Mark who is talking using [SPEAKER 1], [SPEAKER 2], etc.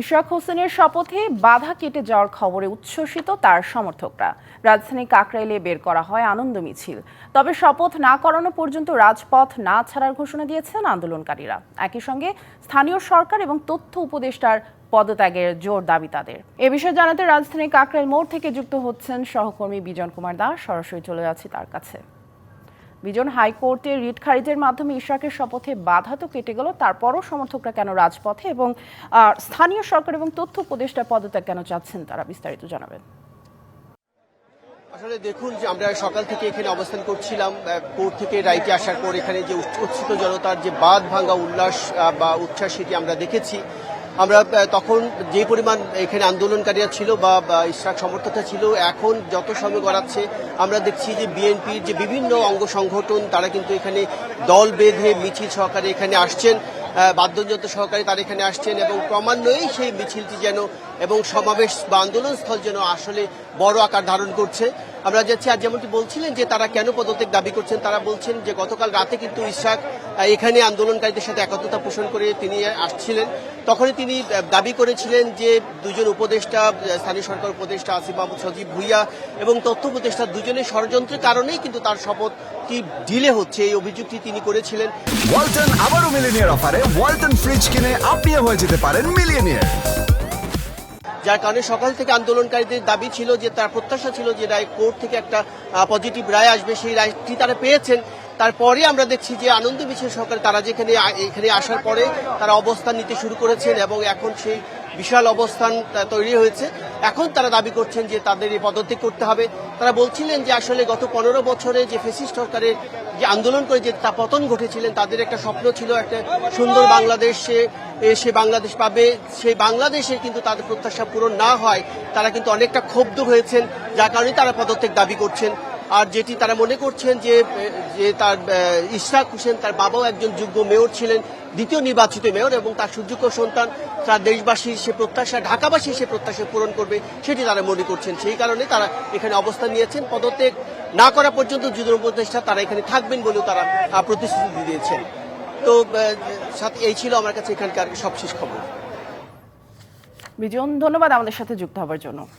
[SPEAKER 1] ইশরাক হোসেনের শপথে বাধা কেটে যাওয়ার খবরে উচ্ছ্বসিত তার সমর্থকরা। রাজধানী কাকরাইলে বের করা হয় আনন্দ মিছিল। তবে শপথ না করানো পর্যন্ত রাজপথ না ছাড়ার ঘোষণা দিয়েছেন আন্দোলনকারীরা। একই সঙ্গে স্থানীয় সরকার এবং তথ্য উপদেষ্টার পদত্যাগের জোর দাবি তাদের। এ বিষয়ে জানাতে রাজধানী কাকরাইল মোড় থেকে যুক্ত হচ্ছেন সহকর্মী বিজন কুমার দাস। সরাসরি চলে যাচ্ছি তার কাছে। বিজন হাইকোর্টে রিট খারিজের মাধ্যমে ইশরাকের শপথে বাধা তো কেটে গেল, তারপরও সমর্থকরা কেন রাজপথে এবং স্থানীয় সরকার এবং তথ্য উপদেষ্টা পদত্যাগ কেন চাচ্ছেন তারা বিস্তারিত জানাবেন।
[SPEAKER 2] আসলে দেখুন যে আমরা সকাল থেকে এখানে অবস্থান করছিলাম কোর্ট থেকে রাইটে আসার পর এখানে যে উচ্ছ- উচ্ছ্বসিত জনতার যে বাদ ভাঙ্গা উল্লাস বা উচ্ছ্বাস সেটি আমরা দেখেছি। আমরা তখন যে পরিমাণ এখানে আন্দোলনকারীরা ছিল বা ইসরাক সমর্থকরা ছিল, এখন যত সময় গড়াচ্ছে, আমরা দেখছি যে বিএনপির যে বিভিন্ন অঙ্গ সংগঠন, তারা কিন্তু এখানে দল বেঁধে মিছিল সহকারে এখানে আসছেন বাদ্যযন্ত্র সহকারে তারা এখানে আসছেন এবং ক্রমান্বয়েই সেই মিছিলটি যেন এবং সমাবেশ বা আন্দোলনস্থল যেন আসলে বড় আকার ধারণ করছে। আমরা যাচ্ছি, আর যেমনটি বলছিলেন যে তারা কেন পদত্যাগ দাবি করছেন, তারা বলছেন যে গতকাল রাতে কিন্তু ইশাক এখানে আন্দোলনকারীদের সাথে একত্রতা পোষণ করে তিনি আসছিলেন। তখনই তিনি দাবি করেছিলেন যে দুজন উপদেষ্টা স্থানীয় সরকার উপদেষ্টা আসিফ মাহমুদ সজীব ভুইয়া এবং তথ্য উপদেষ্টা দুজনের ষড়যন্ত্রের কারণেই কিন্তু তার শপথটি ডিলে হচ্ছে। এই অভিযোগটি তিনি করেছিলেন।
[SPEAKER 3] ওয়ালটন আবারও মিলিনিয়ার অফারে। ওয়ালটন ফ্রিজ কিনে আপনিও হয়ে যেতে পারেন মিলিয়নিয়ার।
[SPEAKER 2] যার কারণে সকাল থেকে আন্দোলনকারীদের দাবি ছিল যে, তার প্রত্যাশা ছিল যে, রায় কোর্ট থেকে একটা পজিটিভ রায় আসবে। সেই রায়টি তারা পেয়েছেন। তারপরে আমরা দেখছি যে, আনন্দ মিছিল সরকার, তারা যেখানে এখানে আসার পরে তারা অবস্থান নিতে শুরু করেছেন এবং এখন সেই বিশাল অবস্থান তৈরি হয়েছে। এখন তারা দাবি করছেন যে তাদের এই পদত্যাগ করতে হবে। তারা বলছিলেন যে আসলে গত পনেরো বছরে যে ফেসিস সরকারের যে আন্দোলন করে যে তা পতন ঘটেছিলেন, তাদের একটা স্বপ্ন ছিল একটা সুন্দর বাংলাদেশে সে বাংলাদেশ পাবে। সেই বাংলাদেশে কিন্তু তাদের প্রত্যাশা পূরণ না হয়, তারা কিন্তু অনেকটা ক্ষুব্ধ হয়েছেন। যার কারণে তারা পদত্যাগ দাবি করছেন। আর যেটি তারা মনে করছেন যে যে তার ইশরাক হোসেন তার বাবাও একজন যোগ্য মেয়র ছিলেন, দ্বিতীয় নির্বাচিত মেয়র এবং তার সুযোগ্য সন্তান, তার দেশবাসীর সে প্রত্যাশা, ঢাকাবাসী সে প্রত্যাশা পূরণ করবে, সেটি তারা মনে করছেন। সেই কারণে তারা এখানে অবস্থান নিয়েছেন। পদত্যাগ না করা পর্যন্ত যুদ্ধ উপদেষ্টা তারা এখানে থাকবেন বলেও তারা প্রতিশ্রুতি দিয়েছেন। তো সাথে এই ছিল আমার কাছে এখানকার সবশেষ খবর।
[SPEAKER 1] বিজন, ধন্যবাদ আমাদের সাথে যুক্ত হওয়ার জন্য।